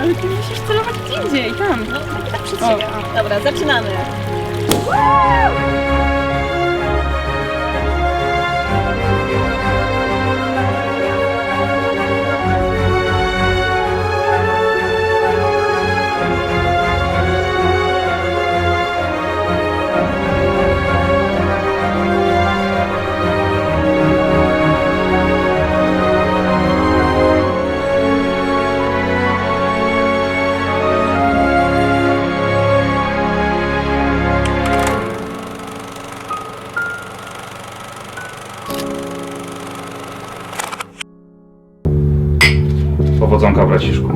Ale ty musisz celować gdzie indziej, tam. No, tak, przed siebie. Dobra, zaczynamy. Powodzonka, braciszku.